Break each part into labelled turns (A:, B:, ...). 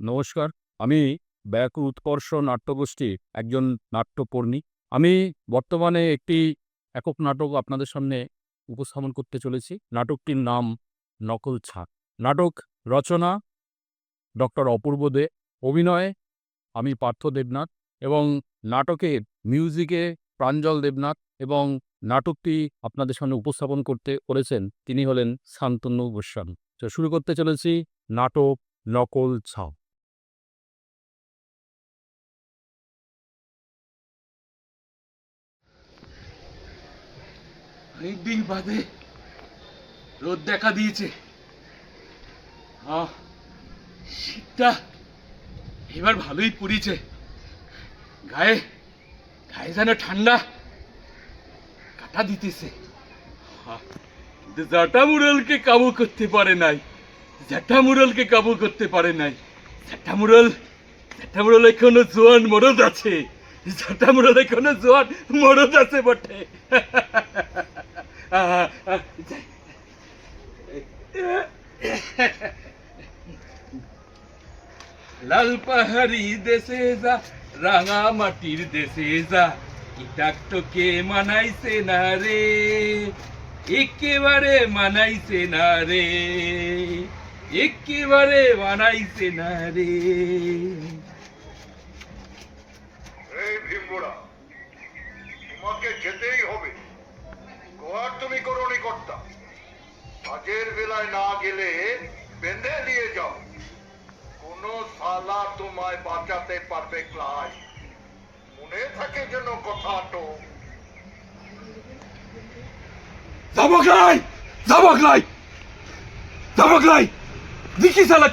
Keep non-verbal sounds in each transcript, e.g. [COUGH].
A: নমস্কার, আমি ব্যাকুল উৎকর্ষ নাট্যগোষ্ঠীর একজন নাট্যকর্মী। আমি বর্তমানে একটি একক নাটক আপনাদের সামনে উপস্থাপন করতে চলেছি। নাটকটির নাম নকল ছাক। নাটক রচনা ডক্টর অপূর্ব দে, অভিনয়ে আমি পার্থ দেবনাথ এবং নাটকের মিউজিকে প্রাঞ্জল দেবনাথ এবং নাটকটি আপনাদের সামনে উপস্থাপন করতে করেছেন তিনি হলেন শান্তনু গোস্বামী। তো শুরু করতে চলেছি নাটক নকল ছাপ
B: অনেকদিন বাদে রোদ দেখা দিয়েছে। শীতটা এবার ভালোই পড়েছে। গায়ে গায়ে যেন ঠান্ডা কাটা দিতেছে। কিন্তু জাটা মুরলকে কাবু করতে পারে নাই। জাটা মুরলকে কাবু করতে পারে নাই। জাটা মুরল জাটা মুরল এখনও জোয়ান মরদ আছে। জাটা মুরল এখনও জোয়ান মরদ আছে বটে। [LAUGHS] লাল পাহাড়ি দেশে যা রাঙা মাটির দেশে যা ইটাক তোকে মানাইছে না রে একেবারে মানাইছে না রে একেবারে মানাইছে না রে
C: তোমাকে যেতেই হবে। গোয়ার তুমি করনি কর্তা কাজের বেলায় না গেলে বেঁধে নিয়ে যাও। কোন সালা তোমায় বাঁচাতে পারবে ক্লাই মনে থাকে যেন কথাটো
B: জাবকলাই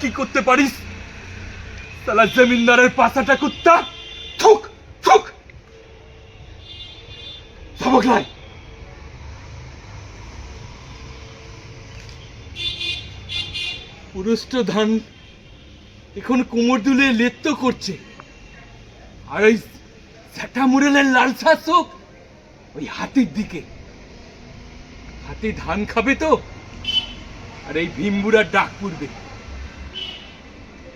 B: কি করতে পারিস। সালা জমিনদারের পাশাটা কুত্তা। থুক থুক! জাবকলাই পুরুষ্ট ধান এখন কোমর দুলে লেত্ত করছে। আর ওই ঝাঁটা মুরেলের লাল শাসক ওই হাতির দিকে। হাতি ধান খাবে তো, আর এই ভীমবুড়ার ডাক পড়বে।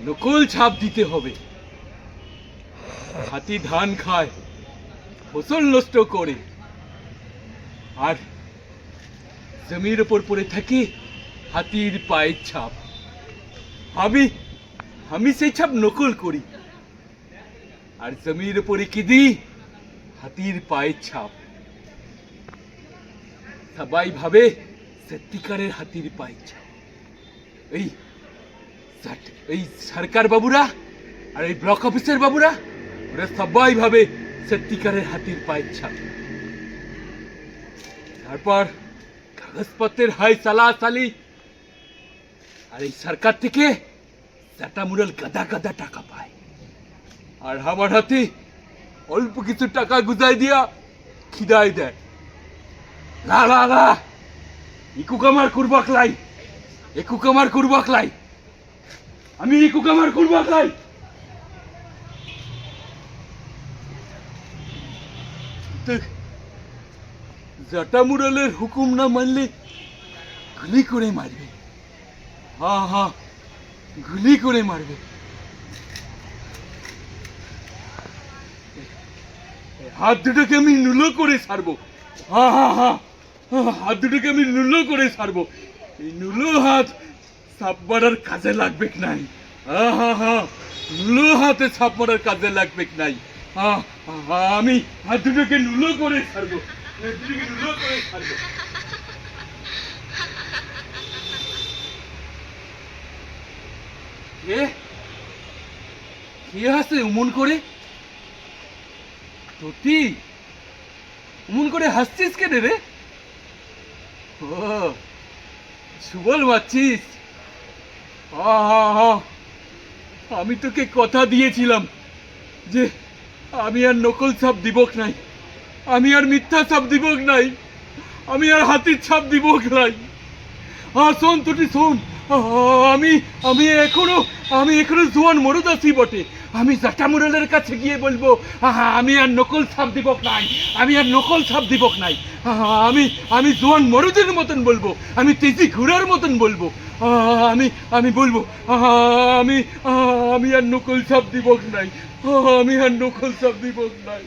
B: নকল ছাপ দিতে হবে। হাতি ধান খায়, ফসল নষ্ট করে। আর জমির ওপর পড়ে থাকে হাতির পায়ের ছাপ। আমি আমি সেই ছাপ নকল করি। আর জমির উপরে কি দিই? হাতির পায়ের ছাপ। সবাই ভাবে সত্যিকারের হাতির পায়ের ছাপ। এই এই সরকার বাবুরা আর এই ব্লক অফিসের বাবুরা, ওরা সবাই ভাবে সত্যিকারের হাতির পায়ের ছাপ। তারপর কাগজপত্রের হাই হয় সালাসালি আর এই সরকার থেকে চাটা মুরাল গাদা গাদা টাকা পায়। আর আমার হাতে অল্প কিছু টাকা গুজাই দিয়া খিদাই দেয়। না না না ইকু কামার করবাক লাই। একু কামার করবাক লাই। আমি ইকু কামার করবাক লাই। জাটা মুরালের হুকুম না মানলে গুলি করে মারবে। হা হা গুলি করে মারবে। হাত দুটোকে আমি নুলো করে হা, হাত দুটোকে আমি নুলো করে ছাড়বো এই নুলো হাত সাপ কাজে লাগবে নাই? হা নুলো হাতে সাপ কাজে লাগবে নাই? আমি হাত দুটোকে নুলো করে হাত দুটোকে নুলো করে ছাড়বো আমি তোকে কথা দিয়েছিলাম যে আমি আর নকল ছাপ দিবক নাই। আমি আর মিথ্যা ছাপ দিবক নাই। আমি আর হাতির ছাপ দিবক নাই। হ্যাঁ শোন শোন। আমি আমি এখনও আমি এখনও জোয়ান মরদ আছি বটে। আমি জাটা মুরালের কাছে গিয়ে বলব আমি আর নকল ছাপ দিবক নাই, আমি আর নকল ছাপ দিবক নাই। আমি আমি জোয়ান মরুদের মতন বলব, আমি তেজি ঘোড়ার মতন বলব। আমি আমি বলব আমি আমি আর নকল ছাপ দিবক নাই আমি আর নকল ছাপ দিবক নাই।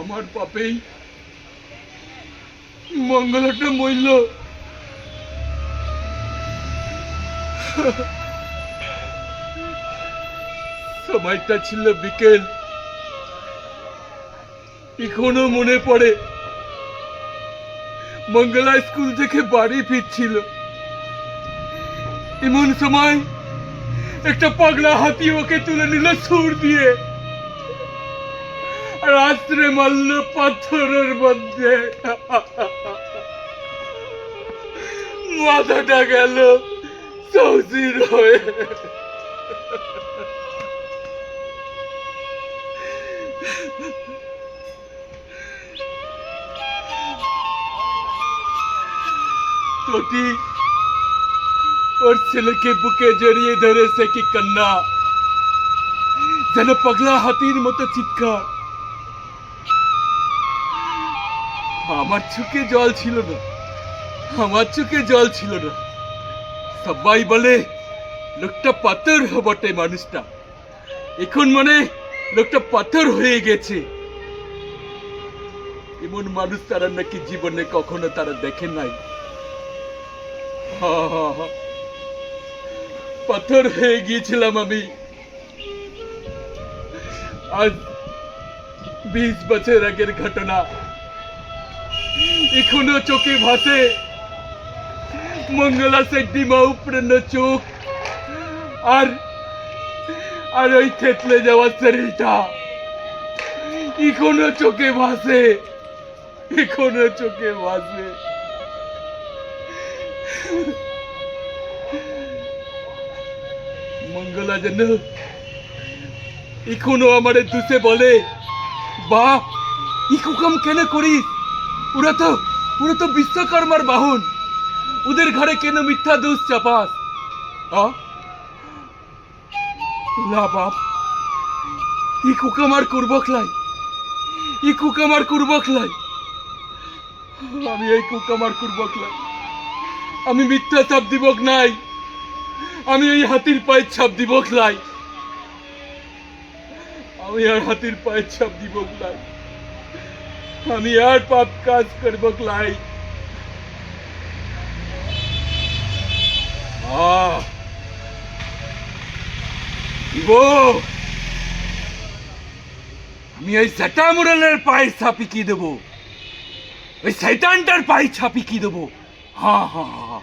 B: আমার পাপেই মঙ্গলটা মূল্য। সময়টা ছিল বিকেল। এখনও মনে পড়ে। মঙ্গলা স্কুল থেকে বাড়ি ফিরছিল। এমন সময় একটা পাগলা হাতি ওকে তুলে নিল সুর দিয়ে। আশ্রে মারল পাথরের মধ্যে। মাথাটা গেল সৌজির হয়ে। তোটি, ওর ছেলেকে বুকে জড়িয়ে ধরেছে কি কান্না? যেন পাগলা হাতির মতো চিৎকার। আমার চোখে জল ছিল না। আমার চোখে জল ছিল না। সবাই বলে, লোকটা পাথর বটে মানুষটা। এখন মানে লোকটা পাথর হয়ে গেছে। এমন মানুষ তারা নাকি জীবনে কখনো তারা দেখে নাই। পাথর হয়ে গিয়েছিলাম আমি। আজ বিশ বছর আগের ঘটনা। এখনও চোখে ভাসে। মঙ্গলা সেটি সেড্ডিমা উপড়ানো চোখ। আর আর ওই থেতলে যাওয়া শরীরটা এখনও চোখে ভাসে। এখনও চোখে ভাসে। মঙ্গলা যেন এখনও আমারে দুসে বলে বা ইকুকাম কেন করিস? ওরা তো ওরা তো বিশ্বকর্মার বাহন। ওদের ঘরে কেন মিথ্যা দোষ চাপাস? বাপ। ই কুকামার ই কুকামার আমি এই কুকামার আমি মিথ্যা চাপ দিবক নাই। আমি এই হাতির পায়ের ছাপ দিবক নাই আমি আর হাতির পায়ের ছাপ দিবক নাই আমি আর পাপ কাজ করব লাই আমি ওই জাটা মুরালের পায়ে ছাপি কি দেবো? ওই শৈতানটার পায়ে ছাপি কি দেবো? হ্যাঁ হ্যাঁ হ্যাঁ,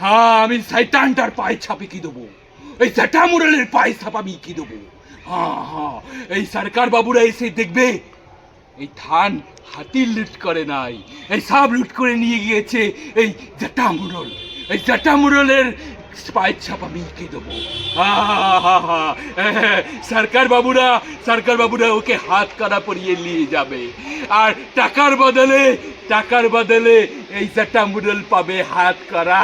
B: হ্যাঁ আমি শৈতানটার পায়ে ছাপি কি দেবো? ওই জাটা মুরালের পায়ে ছাপ আমি কি দেবো? হ্যাঁ হ্যাঁ এই সরকার বাবুরা এসে দেখবে এই ধান হাতি লুট করে নাই এই সব লুট করে নিয়ে গিয়েছে এই জাটা মুরল এই পায়ের দেবো সরকার বাবুরা সরকার বাবুরা ওকে হাত কাটা পরিয়ে নিয়ে যাবে আর টাকার বদলে টাকার বদলে এই জাটা মুরল পাবে হাত করা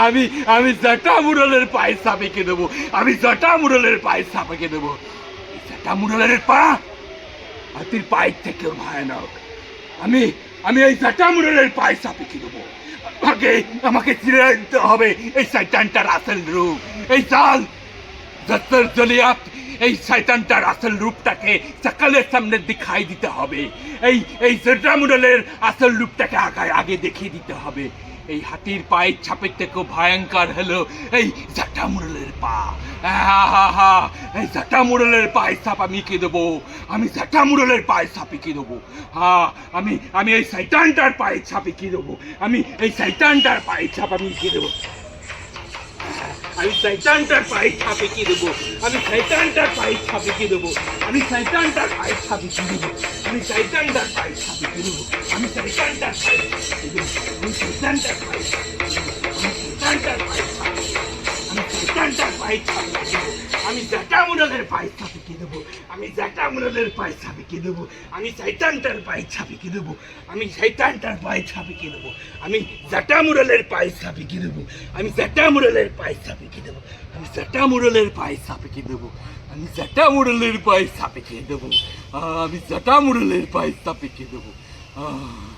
B: আমি আমি জাটা মুরলের পায়ে সাপেকে দেবো আমি জাটা মুরলের পায়ে সাপেকে দেবো মুরলের পা? হাতির পায়ের থেকেও ভয়ানক। আমি আমি এই জাটা মুরলের পায়ে সাপেকে দেবো। আমাকে আমাকে চিনে দিতে হবে এই শয়তানটার আসল রূপ। এই জাল জত্তর জলিয়াত, এই শয়তানটার আসল রূপটাকে সকালের সামনে দেখাই দিতে হবে। এই এই জটামুডলের আসল রূপটাকে আগে আগে দেখিয়ে দিতে হবে। এই হাতির পায়ের ছাপের থেকেও ভয়ঙ্কর হলো। এই জাটামুরলের পা। হা এই জাটামুরলের পায়ের ছাপ আমি কে দেবো? আমি জাটামুরলের পায়ের ছাপে কি দেবো? হ্যাঁ আমি আমি এই সাইটানটার পায়ের ছাপে কি দেবো? আমি এই সাইটানটার পায়ের ছাপ আমি কি দেবো? আমি শৈতানটার পায়ে ছাপে কি দেবো আমি শৈতানটার পায়ে ছাপে কি দেবো আমি শৈতানটার পায়ে ছাপে কি দেবো আমি শৈতানটার পায়ে ছাপে কি দেবো আমি শৈতানটার পায়ে আমি শৈতানটার পায়ে আমি শৈতানটার পায়ে আমি শৈতানটার পায়ে ছাপে কি দেবো আমি জটামুনদের পায়ে ছাপে কি দেবো আমি আমি জাটা মুরালের পায়ে ছাপিকে দেবো, আমি শৈতানটার পায়ে ছাপিকে দেবো, আমি শৈতানটার পায়ে ছাপিকে দেবো, আমি জাটামুরালের পায়ে ছাপিকে দেবো, আমি জাটামুরালের পায়ে ছাপিকে দেবো, আমি জাটামুরালের পায়ে ছাপিকে দেবো, আমি জাটামুরালের পায়ে ছাপিকে দেবো, আমি জাটামুরালের পায়ে ছাপিকে দেবো, আহ।